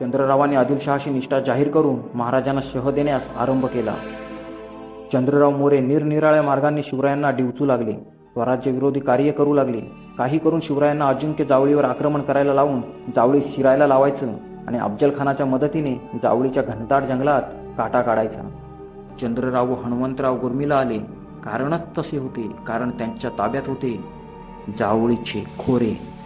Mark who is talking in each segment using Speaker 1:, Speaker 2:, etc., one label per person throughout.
Speaker 1: चंद्ररावाने आदिलशहाशी निष्ठा जाहीर करून महाराजांना शह देण्यास आरंभ केला. चंद्रराव मोरे निरनिराळ्या मार्गांनी शिवरायांना डिवचू लागले. स्वराज्यविरोधी कार्य करू लागले. काही करून शिवरायांना अजिंक्य जावळीवर आक्रमण करायला लावून जावळी शिरायला लावायचं आणि अफजल खानाच्या मदतीने जावळीच्या घनदाट जंगलात काटा काढायचा. चंद्रराव व हनुमंतराव गुर्मीला आले. कारणच तसे होते कारण त्यांच्या ताब्यात होते जावळीचे खोरे.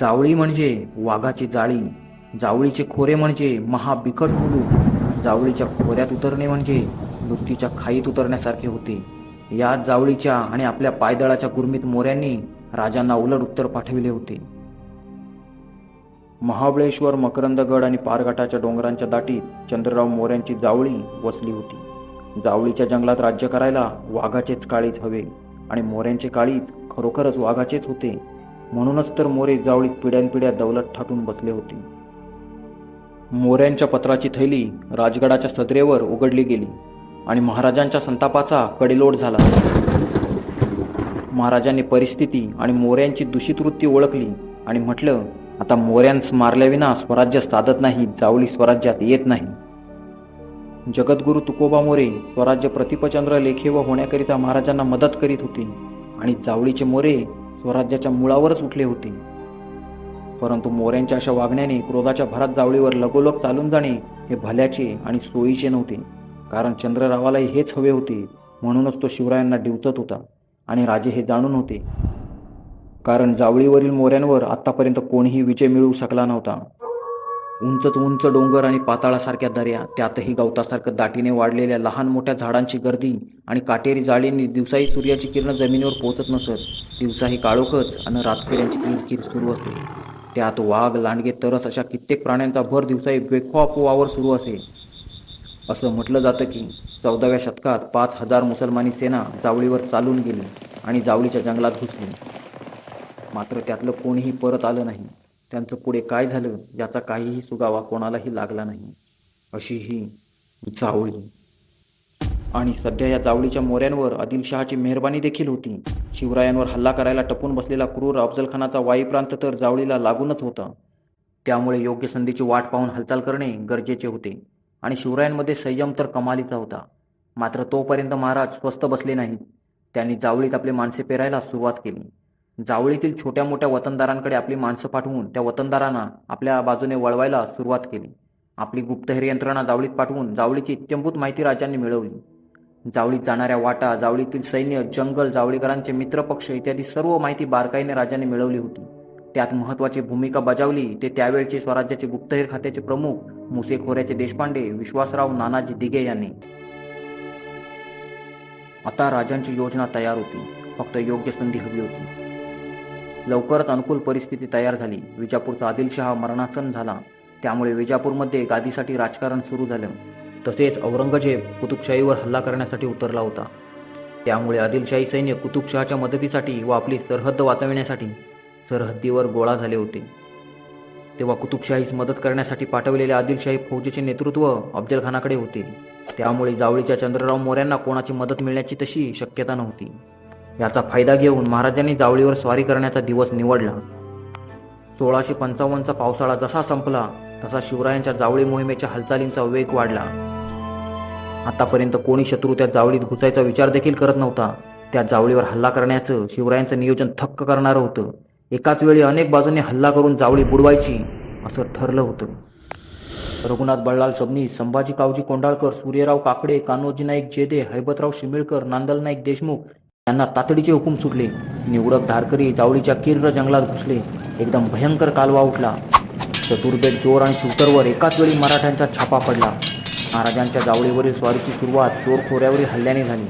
Speaker 1: जावळी म्हणजे वाघाची जाळी जावळीचे खोरे म्हणजे महाबिकट मुलू जावळीच्या खोऱ्यात उतरणे म्हणजे मृत्यूच्या खाईत उतरण्यासारखे होते. या जावळीच्या आणि आपल्या पायदळाच्या गुरमीत मोऱ्यांनी राजांना उलट उत्तर पाठविले होते. महाबळेश्वर मकरंदगड आणि पारघाटाच्या डोंगरांच्या दाटीत चंद्रराव मोऱ्यांची जावळी वसली होती. जावळीच्या जंगलात राज्य करायला वाघाचेच काळीच हवे आणि मोऱ्यांचे काळीच खरोखरच वाघाचेच होते. म्हणूनच तर मोरे जावळीत पिढ्यानपिढ्या दौलत थाटून बसले होते. मोऱ्यांच्या पत्राची थैली राजगडाच्या सदरेवर उघडली गेली आणि महाराजांच्या संतापाचा कडेलोट झाला. महाराजांनी परिस्थिती आणि मोऱ्यांची दूषित वृत्ती ओळखली आणि म्हटलं आता मोऱ्यांस मारल्याविना स्वराज्य साधत नाही जावळी स्वराज्यात येत नाही. जगद्गुरु तुकोबा मोरे स्वराज्य प्रतिपचंद्र लेखे व होण्याकरिता महाराजांना मदत करीत होते आणि जावळीचे मोरे स्वराज्याच्या मुळावरच उठले होते. परंतु मोऱ्यांच्या अशा वागण्याने क्रोधाच्या भरात जावळीवर लगोलग चालून जाणे हे भल्याचे आणि सोयीचे नव्हते. कारण चंद्ररावालाही हेच हवे होते म्हणूनच तो शिवरायांना डिवचत होता आणि राजे हे जाणून होते. कारण जावळीवरील मोऱ्यांवर आतापर्यंत कोणीही विजय मिळवू शकला नव्हता. उंचच उंच डोंगर आणि पाताळासारख्या दऱ्या त्यातही गवतासारखं दाटीने वाढलेल्या लहान मोठ्या झाडांची गर्दी आणि काटेरी जाळींनी दिवसाही सूर्याची किरण जमिनीवर पोहोचत नसत. दिवसाही काळोखच आणि रातकिऱ्यांची किरकिर सुरू असे. त्यात वाघ लांडगे तरस अशा कित्येक प्राण्यांचा भर दिवसाही बेखोआपोआवर वावर सुरू असे. असं म्हटलं जातं की चौदाव्या शतकात पाच हजार मुसलमानी सेना जावळीवर चालून गेली आणि जावळीच्या जंगलात घुसली. मात्र त्यातलं कोणीही परत आलं नाही. त्यांचं पुढे काय झालं याचा काहीही सुगावा कोणालाही लागला नाही. अशी ही जावळी. आणि सध्या या जावळीच्या मोऱ्यांवर आदिलशहाची मेहरबानी देखील होती. शिवरायांवर हल्ला करायला टपून बसलेला क्रूर अफजलखानाचा वाई प्रांत तर जावळीला लागूनच होता. त्यामुळे योग्य संधीची वाट पाहून हालचाल करणे गरजेचे होते. आणि शिवरायांमध्ये संयम तर कमालीचा होता. मात्र तोपर्यंत महाराज स्वस्त बसले नाहीत. त्यांनी जावळीत आपले माणसे पेरायला सुरुवात केली. जावळीतील छोट्या मोठ्या वतनदारांकडे आपली माणसं पाठवून त्या वतनदारांना आपल्या बाजूने वळवायला सुरुवात केली. आपली गुप्तहेर यंत्रणा जावळीत पाठवून जावळीची इत्यंभूत माहिती राजांनी मिळवली. जावळीत जाणाऱ्या वाटा जावळीतील सैन्य जंगल जावळीकरांचे मित्रपक्ष इत्यादी सर्व माहिती बारकाईने राजांनी मिळवली होती. त्यात महत्वाची भूमिका बजावली ते त्यावेळचे स्वराज्याचे गुप्तहेर खात्याचे प्रमुख मुसेखोऱ्याचे देशपांडे विश्वासराव नानाजी दिघे यांनी. आता राजांची योजना तयार होती. फक्त योग्य संधी हवी होती. लवकरच अनुकूल परिस्थिती तयार झाली. विजापूरचा आदिलशहा मरणासन झाला. त्यामुळे विजापूरमध्ये गादीसाठी राजकारण सुरू झालं. तसेच औरंगजेब कुतुबशाहीवर हल्ला करण्यासाठी उतरला होता. त्यामुळे आदिलशाही सैन्य कुतुबशहाच्या मदतीसाठी व आपली सरहद्द वाचविण्यासाठी सरहद्दीवर गोळा झाले होते. तेव्हा कुतुबशाहीस मदत करण्यासाठी पाठवलेल्या आदिलशाही फौजेचे नेतृत्व अफजलखानाकडे होते. त्यामुळे जावळीच्या चंद्रराव मोऱ्यांना कोणाची मदत मिळण्याची तशी शक्यता नव्हती. याचा फायदा घेऊन महाराजांनी जावळीवर स्वारी करण्याचा दिवस निवडला. सोळाशे पंचावन्नचा पावसाळा जसा संपला तसा शिवरायांच्या जावळी मोहिमेच्या हालचालींचा वेग वाढला. आतापर्यंत कोणी शत्रू त्या जावळीत घुसायचा विचार देखील करत नव्हता. त्या जावळीवर हल्ला करण्याचं शिवरायांचं नियोजन थक्क करणारं होतं. एकाच वेळी अनेक बाजूने हल्ला करून जावळी बुडवायची असं ठरलं होतं. रघुनाथ बळलाल सबनी संभाजी कावजी कोंडाळकर सूर्यराव काकडे कान्होजी नाईक जेदे हैबतराव शिमिळकर नांदल नाईक देशमुख त्यांना तातडीचे हुकूम सुटले. निवडक धारकरी जावळीच्या किर्र जंगलात घुसले. एकदम भयंकर कालवा उठला. चतुर्बेद चोर आणि शूटरवर एकाच वेळी मराठ्यांचा छापा पडला. महाराजांच्या जावळीवरील स्वारीची सुरुवात चोर खोऱ्यावरील हल्ल्याने झाली.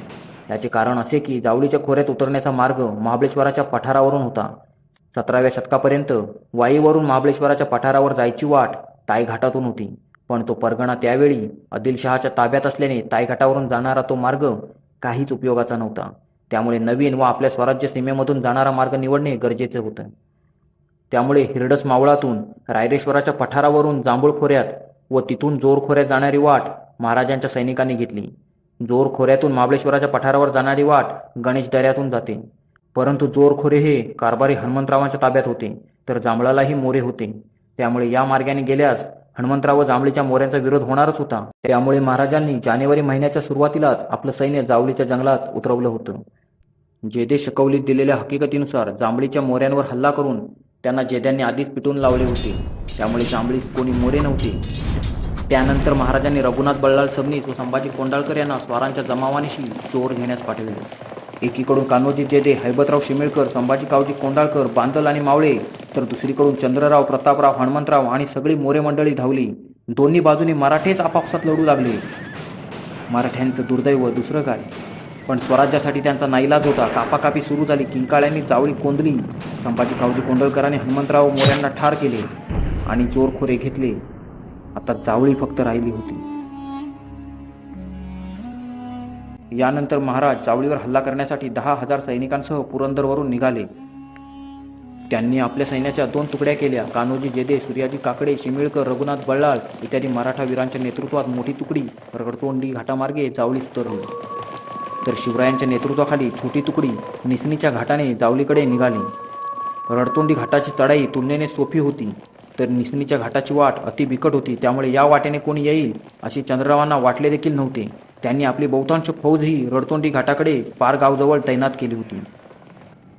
Speaker 1: याचे कारण असे की जावळीच्या खोऱ्यात उतरण्याचा मार्ग महाबळेश्वराच्या पठारावरून होता. सतराव्या शतकापर्यंत वाईवरून महाबळेश्वराच्या पठारावर जायची वाट तायघाटातून होती. पण तो परगणा त्यावेळी आदिलशहाच्या ताब्यात असल्याने तायघाटावरून जाणारा तो मार्ग काहीच उपयोगाचा नव्हता. त्यामुळे नवीन व आपल्या स्वराज्य सीमेमधून जाणारा मार्ग निवडणे गरजेचे होतं. त्यामुळे हिरडस मावळातून रायरेश्वराच्या पठारावरून जांभूळ खोऱ्यात व तिथून जोर खोऱ्यात जाणारी वाट महाराजांच्या सैनिकांनी घेतली. जोर खोऱ्यातून महाबळेश्वराच्या पठारावर जाणारी वाट गणेश दऱ्यातून जाते. परंतु जोर खोरे हे कारभारी हनुमंतरावांच्या ताब्यात होते तर जांभळालाही मोरे होते. त्यामुळे या मार्गाने गेल्यास हनुमंतराव व जांभळीच्या मोऱ्यांचा विरोध होणारच होता. त्यामुळे महाराजांनी जानेवारी महिन्याच्या सुरुवातीलाच आपलं सैन्य जावळीच्या जंगलात उतरवलं होतं. जेदे शकवलीत दिलेल्या हकीकतीनुसार जांभळीच्या मोऱ्यांवर हल्ला करून त्यांना जेद्यांनी आधीच पिटून लावले होते. त्यामुळे जांभळीस कोणी मोरे नव्हते. त्यानंतर महाराजांनी रघुनाथ बल्लाळ सबनीस व संभाजी कोंडाळकर यांना स्वारांच्या जमावानिशी चोर घेण्यास पाठविले. एकीकडून कान्होजी जेदे हैबतराव शिमेळकर संभाजी कावजी कोंडाळकर बांदल आणि मावळे तर दुसरीकडून चंद्रराव प्रतापराव हनुमंतराव आणि सगळी मोरे मंडळी धावली. दोन्ही बाजूनी मराठेच आपापसात लढू लागले. मराठ्यांचं दुर्दैव दुसरं काय? पण स्वराज्यासाठी त्यांचा नाईलाज होता. कापाकापी सुरू झाली. किंकाळ्यांनी जावळी कोंदली. संभाजी कावजी कोंडलकरांनी हनुमंतराव मोऱ्यांना ठार केले आणि जोरखोरे घेतले. आता जावळी फक्त राहिली होती. यानंतर महाराज जावळीवर हल्ला करण्यासाठी दहा हजार सैनिकांसह पुरंदरवरून निघाले. त्यांनी आपल्या सैन्याच्या दोन तुकड्या केल्या. कान्होजी जेदे सूर्याजी काकडे शिमिळकर रघुनाथ बल्लाळ इत्यादी मराठा वीरांच्या नेतृत्वात मोठी तुकडी रगडतोंडी घाटामार्गे जावळीस उतरली तर शिवरायांच्या नेतृत्वाखाली छोटी तुकडी निसणीच्या घाटाने जावलीकडे निघाली. रडतोंडी घाटाची चढाई तुलनेने सोपी होती तर निसणीच्या घाटाची वाट अति बिकट होती त्यामुळे या वाटेने कोणी येईल असे चंद्ररावांना वाटले देखील नव्हते. त्यांनी आपली बहुतांश फौज ही रडतोंडी घाटाकडे पार गावजवळ तैनात केली होती.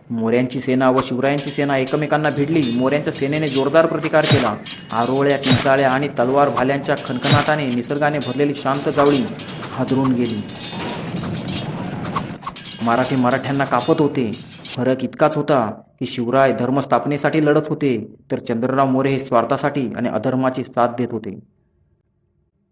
Speaker 1: मोऱ्यांची सेना व शिवरायांची सेना एकमेकांना भिडली मोऱ्यांच्या सेनेने जोरदार प्रतिकार केला. आरोळ्या किंचाळ्या आणि तलवार भाल्यांच्या खणखणाटाने निसर्गाने भरलेली शांत जावळी हादरून गेली. मराठी मराठ्यांना कापत होते. फरक इतकाच होता की शिवराय धर्मस्थापनेसाठी लढत होते तर चंद्रराव मोरे हे स्वार्थासाठी आणि अधर्माची साथ देत होते.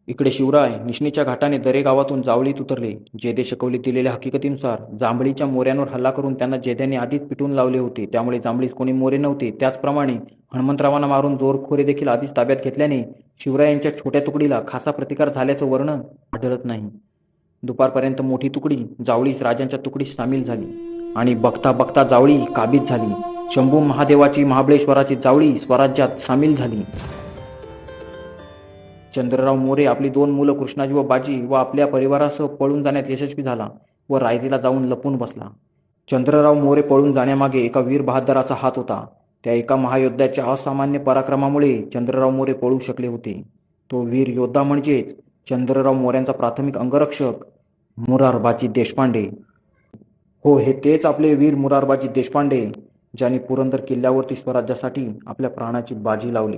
Speaker 1: इकडे शिवराय निष्णीच्या घाटाने दरे गावातून जावळीत उतरले. जेदे शकवली दिलेल्या हकीकतीनुसार जांभळीच्या मोऱ्यांवर हल्ला करून त्यांना जेद्याने आधीच पिटून लावले होते त्यामुळे जांभळीस कोणी मोरे नव्हते. त्याचप्रमाणे हनुमंतरावांना मारून जोरखोरे देखील आधीच ताब्यात घेतल्याने शिवरायांच्या छोट्या तुकडीला खासा प्रतिकार झाल्याचं वर्णन आढळत नाही. दुपारपर्यंत मोठी तुकडी जावळीस राजांच्या तुकडीत सामील झाली आणि बघता बघता जावळी काबीज झाली. शंभू महादेवाची महाबळेश्वराची जावळी स्वराज्यात सामील झाली. चंद्रराव मोरे आपली दोन मुलं कृष्णाजी व बाजी व आपल्या परिवारासह पळून जाण्यात यशस्वी झाला व रायरीला जाऊन लपून बसला. चंद्रराव मोरे पळून जाण्यामागे एका वीर बहादराचा हात होता. त्या एका महायोद्ध्याच्या असामान्य पराक्रमामुळे चंद्रराव मोरे पळू शकले होते. तो वीर योद्धा म्हणजेच चंद्रराव मोऱ्यांचा प्राथमिक अंगरक्षक मुरारबाजी देशपांडे. हो हे तेच आपले वीर मुरारबाजी देशपांडे ज्यांनी पुरंदर किल्ल्यावरती स्वराज्यासाठी आपल्या प्राणाची बाजी लावली.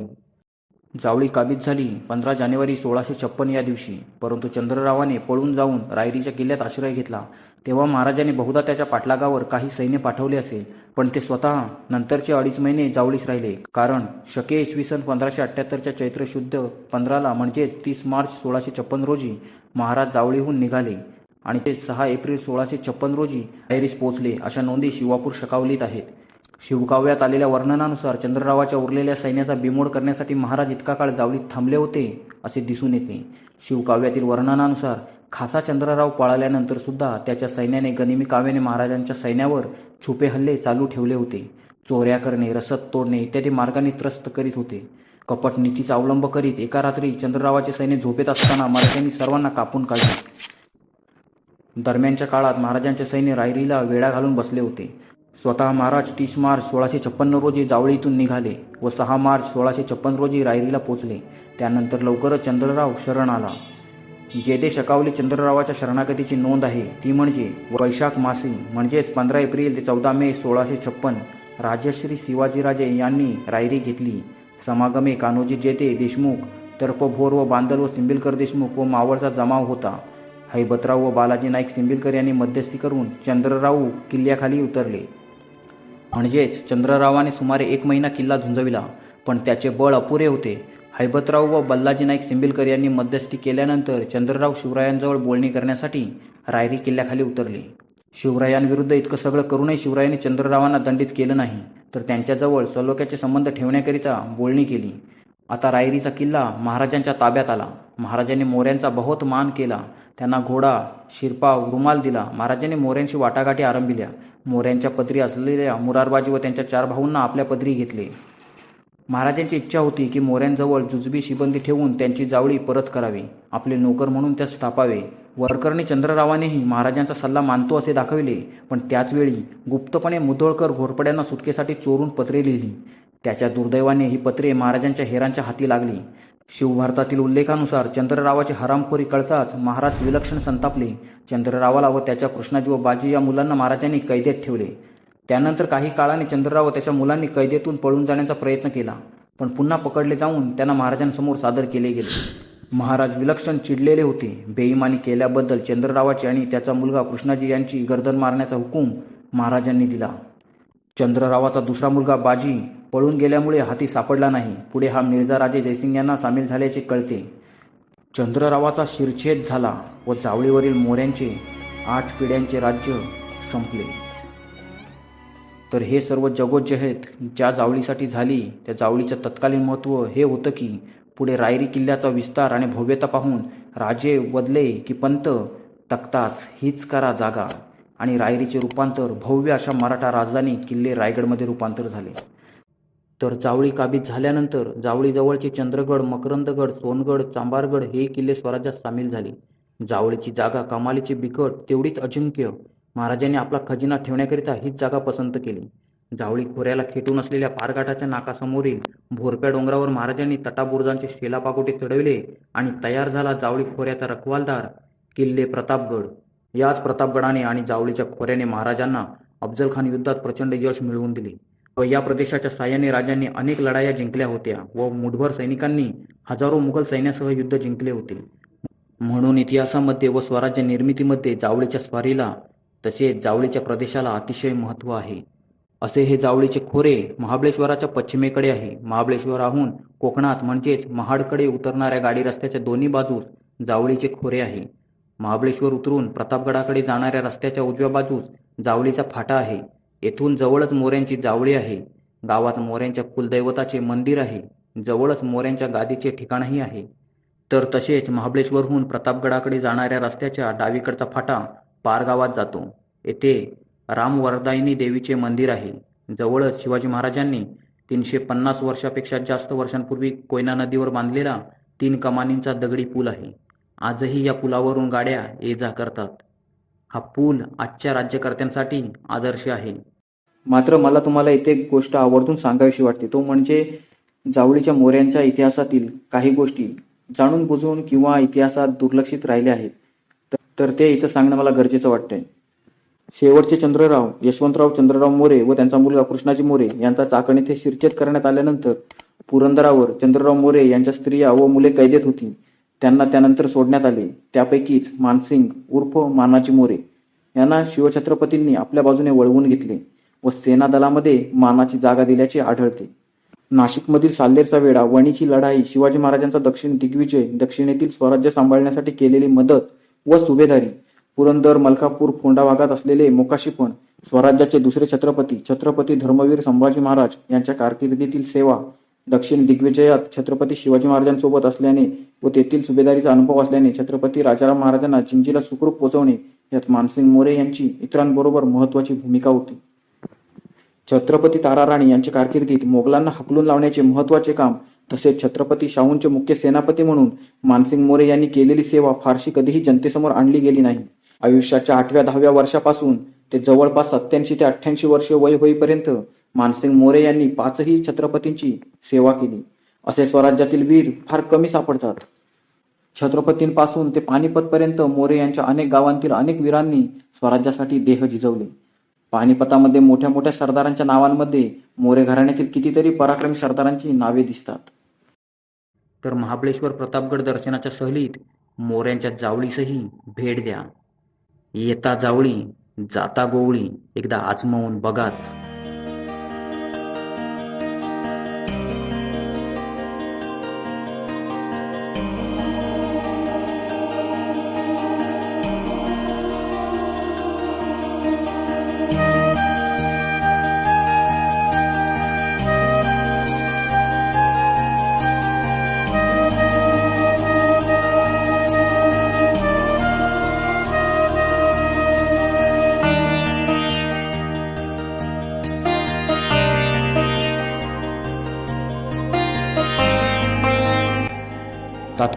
Speaker 1: जावळी काबीज झाली पंधरा जानेवारी सोळाशे छप्पन या दिवशी. परंतु चंद्ररावाने पळून जाऊन रायरीच्या किल्ल्यात आश्रय घेतला. तेव्हा महाराजाने बहुधा त्याच्या पाठलागावर काही सैन्य पाठवले असेल पण ते स्वतः नंतरचे अडीच महिने जावळीस राहिले. कारण शके इसवी सन पंधराशे अठ्ठ्याहत्तरच्या चैत्र शुद्ध पंधराला म्हणजेच तीस मार्च सोळाशे छप्पन रोजी महाराज जावळीहून निघाले. आणि ते सहा एप्रिल सोळाशे छप्पन रोजी आयरीस पोहोचले अशा नोंदी शिवापूर शकावलीत आहेत. शिवकाव्यात आलेल्या वर्णनानुसार चंद्ररावाच्या उरलेल्या सैन्याचा बिमोड करण्यासाठी महाराज इतका काळ जावलीत थांबले होते असे दिसून येते. शिवकाव्यातील वर्णनानुसार खासा चंद्रराव पळाल्यानंतर सुद्धा त्याच्या सैन्याने गनिमी काव्याने महाराजांच्या सैन्यावर छुपे हल्ले चालू ठेवले होते. चोऱ्या करणे रसद तोडणे इत्यादी मार्गाने त्रस्त करीत होते. कपट नीतीचा अवलंब करीत एका रात्री चंद्ररावाचे सैन्य झोपेत असताना मराठ्यांनी सर्वांना कापून काढले. दरम्यानच्या काळात महाराजांचे सैन्य रायरीला वेढा घालून बसले होते. स्वतः महाराज तीस मार्च सोळाशे छप्पन्न रोजी जावळीतून निघाले व सहा मार्च सोळाशे छप्पन रोजी रायरीला पोचले. त्यानंतर लवकरच चंद्रराव शरण आला. जेदे शकावली चंद्ररावाच्या शरणागतीची नोंद आहे ती म्हणजे वैशाख मासी म्हणजेच पंधरा एप्रिल ते चौदा मे सोळाशे छप्पन. राजश्री शिवाजीराजे यांनी रायरी घेतली. समागमे कान्होजी जेते देशमुख तर्फ भोर व बांदल व सिंबिलकर देशमुख व मावळचा जमाव होता. हैबतराव व बालाजी नाईक सिंबिलकर यांनी मध्यस्थी करून चंद्रराव किल्ल्याखाली उतरले. म्हणजेच चंद्ररावाने सुमारे एक महिना किल्ला झुंजविला पण त्याचे बळ अपुरे होते. हैबतराव व बल्लाजी नाईक सिंबिलकर यांनी मध्यस्थी केल्यानंतर चंद्रराव शिवरायांजवळ बोलणी करण्यासाठी रायरी किल्ल्याखाली उतरले. शिवरायांविरुद्ध इतकं सगळं करूनही शिवरायांनी चंद्ररावांना दंडित केलं नाही तर त्यांच्याजवळ सलोख्याचे संबंध ठेवण्याकरिता बोलणी केली. आता रायरीचा किल्ला महाराजांच्या ताब्यात आला. महाराजांनी मोऱ्यांचा बहुत मान केला. त्यांना घोडा शिरपाव रुमाल दिला. महाराजांनी मोऱ्यांशी वाटाघाटी आरंभिल्या. मोऱ्यांच्या पदरी असलेल्या मुरारबाजी व त्यांच्या चार भाऊंना आपल्या पदरी घेतले. महाराजांची इच्छा होती की मोऱ्यांजवळ जुजबी शिबंदी ठेवून त्यांची जावळी परत करावी. आपले नोकर म्हणून त्यास स्थापावे. वरकरणी चंद्ररावानेही महाराजांचा सल्ला मानतो असे दाखविले. पण त्याचवेळी गुप्तपणे मुधोळकर घोरपड्यांना सुटकेसाठी चोरून पत्रे लिहिली. त्याच्या दुर्दैवाने ही पत्रे महाराजांच्या हेरांच्या हाती लागली. शिवभारतातील उल्लेखानुसार चंद्ररावाची हरामखोरी कळताच महाराज विलक्षण संतापले. चंद्ररावाला व त्याच्या कृष्णाजी व बाजी या मुलांना महाराजांनी कैदेत ठेवले. त्यानंतर काही काळाने चंद्रराव व त्याच्या मुलांनी कैदेतून पळून जाण्याचा प्रयत्न केला पण पुन्हा पकडले जाऊन त्यांना महाराजांसमोर सादर केले गेले. महाराज विलक्षण चिडलेले होते. बेईमानी केल्याबद्दल चंद्ररावाची आणि त्याचा मुलगा कृष्णाजी यांची गर्दन मारण्याचा हुकूम महाराजांनी दिला. चंद्ररावाचा दुसरा मुलगा बाजी पळून गेल्यामुळे हाती सापडला नाही. पुढे हा मिर्झा राजे जयसिंग यांना सामील झाल्याचे कळते. चंद्ररावाचा शिरछेद झाला व जावळीवरील मोऱ्यांचे आठ पिढ्यांचे राज्य संपले. तर हे सर्व जगोज्जहेत ज्या जावळीसाठी झाली त्या जावळीचं तत्कालीन महत्त्व हे होतं की पुढे रायरी किल्ल्याचा विस्तार आणि भव्यता पाहून राजे बदले की पंत तक्तास हीच करा जागा. आणि रायरीचे रूपांतर भव्य अशा मराठा राजधानी किल्ले रायगडमध्ये रूपांतर झाले. तर जावळी काबीज झाल्यानंतर जावळीजवळचे चंद्रगड मकरंदगड सोनगड चांबारगड हे किल्ले स्वराज्यात सामील झाले. जावळीची जागा कमालीची बिकट तेवढीच अजिंक्य. महाराजांनी आपला खजिना ठेवण्याकरिता हीच जागा पसंत केली. जावळी खोऱ्याला खेटून असलेल्या पारघाटाच्या नाकासमोरील भोरप्या डोंगरावर महाराजांनी तटाबुर्जांचे शेलापाकोटे चढविले आणि तयार झाला जावळी खोऱ्याचा रखवालदार किल्ले प्रतापगड. याच प्रतापगडाने आणि जावळीच्या खोऱ्याने महाराजांना अफजलखान युद्धात प्रचंड यश मिळवून दिले व या प्रदेशाच्या साह्याने राजांनी अनेक लढाया जिंकल्या होत्या व मुठभर सैनिकांनी हजारो मुघल सैन्यासह युद्ध जिंकले होते. म्हणून इतिहासामध्ये व स्वराज्य निर्मितीमध्ये जावळीच्या स्वारीला तसेच जावळीच्या प्रदेशाला अतिशय महत्त्व आहे. असे हे जावळीचे खोरे महाबळेश्वराच्या पश्चिमेकडे आहे. महाबळेश्वराहून कोकणात म्हणजेच महाडकडे उतरणाऱ्या गाडी रस्त्याच्या दोन्ही बाजूस जावळीचे खोरे आहे. महाबळेश्वर उतरून प्रतापगडाकडे जाणाऱ्या रस्त्याच्या उजव्या बाजूस जावळीचा फाटा आहे. येथून जवळच मोऱ्यांची जावळी आहे. गावात मोऱ्यांच्या कुलदैवताचे मंदिर आहे. जवळच मोऱ्यांच्या गादीचे ठिकाणही आहे. तर तसेच महाबळेश्वरहून प्रतापगडाकडे जाणाऱ्या रस्त्याच्या डावीकडचा फाटा पार गावात जातो. येथे रामवरदायिनी देवीचे मंदिर आहे. जवळच शिवाजी महाराजांनी तीनशे पन्नास वर्षापेक्षा जास्त वर्षांपूर्वी कोयना नदीवर बांधलेला तीन कमानींचा दगडी पूल आहे. आजही या पुलावरून गाड्या ये जा करतात. हा पूल आजच्या राज्यकर्त्यांसाठी आदर्श आहे. मात्र मला तुम्हाला इथे एक गोष्ट आवर्जून सांगावीशी वाटते. तो म्हणजे जावळीच्या मोऱ्यांच्या इतिहासातील काही गोष्टी जाणून बुजवून किंवा इतिहासात दुर्लक्षित राहिल्या आहेत. तर- तर ते इथं सांगणं मला गरजेचं वाटतंय. शेवटचे चंद्रराव यशवंतराव चंद्रराव मोरे व त्यांचा मुलगा कृष्णाजी मोरे यांचा चाकण येथे शिरछेद करण्यात आल्यानंतर पुरंदरावर चंद्रराव मोरे यांच्या स्त्रिया व मुले कैदेत होती. त्यांना त्यानंतर सोडण्यात आले. त्यापैकीच मानसिंग उर्फ मानाची मोरे यांना शिवछत्रपतींनी आपल्या बाजूने वळवून घेतले व सेना दलामध्ये मानाची जागा दिल्याचे आढळते. नाशिकमधील साल्लेरचा वेढा वणीची लढाई शिवाजी महाराजांचा दक्षिण दिग्विजय दक्षिणेतील स्वराज्य सांभाळण्यासाठी केलेली मदत व सुभेदारी पुरंदर मलकापूर फोंडा भागात असलेले मोकाशीपण स्वराज्याचे दुसरे छत्रपती छत्रपती धर्मवीर संभाजी महाराज यांच्या कारकिर्दीतील सेवा दक्षिण दिग्विजयात छत्रपती शिवाजी महाराजांसोबत असल्याने व तेथील सुभेदारीचा अनुभव असल्याने छत्रपती राजाराम महाराजांना जिंजीला सुखरूप पोहोचवणे यात मानसिंग मोरे यांची इतरांबरोबर महत्वाची भूमिका होती. छत्रपती ताराराणी यांच्या कारकिर्दीत मोगलांना हकलून लावण्याचे महत्त्वाचे काम तसेच छत्रपती शाहूंचे मुख्य सेनापती म्हणून मानसिंग मोरे यांनी केलेली सेवा फारशी कधीही जनतेसमोर आणली गेली नाही. आयुष्याच्या आठव्या दहाव्या वर्षापासून ते जवळपास सत्याऐंशी ते अठ्ठ्याऐंशी वर्ष वय होईपर्यंत मानसिंग मोरे यांनी पाचही छत्रपतींची सेवा केली. असे स्वराज्यातील वीर फार कमी सापडतात. छत्रपतींपासून ते पानिपतपर्यंत मोरे यांच्या अनेक गावांतील अनेक वीरांनी स्वराज्यासाठी देह झिजवले. पानिपतामध्ये मोठ्या मोठ्या सरदारांच्या नावांमध्ये मोरे घराण्यातील कितीतरी पराक्रमी सरदारांची नावे दिसतात. तर महाबळेश्वर प्रतापगड दर्शनाच्या सहलीत मोऱ्यांच्या जावळीसही भेट द्या. येता जावळी जाता गोवळी एकदा आजमावून बघाच.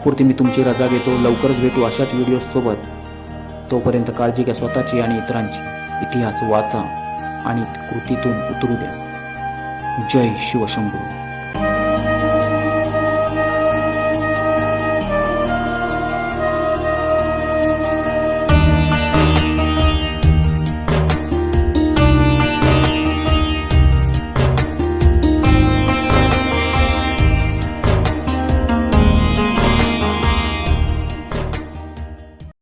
Speaker 1: तात्पुरती मी तुमची रजा घेतो लवकरच भेटू अशाच व्हिडिओसोबत तोपर्यंत काळजी घ्या स्वतःची आणि इतरांची. इतिहास वाचा आणि कृतीतून उतरू द्या. जय शिवशंभू.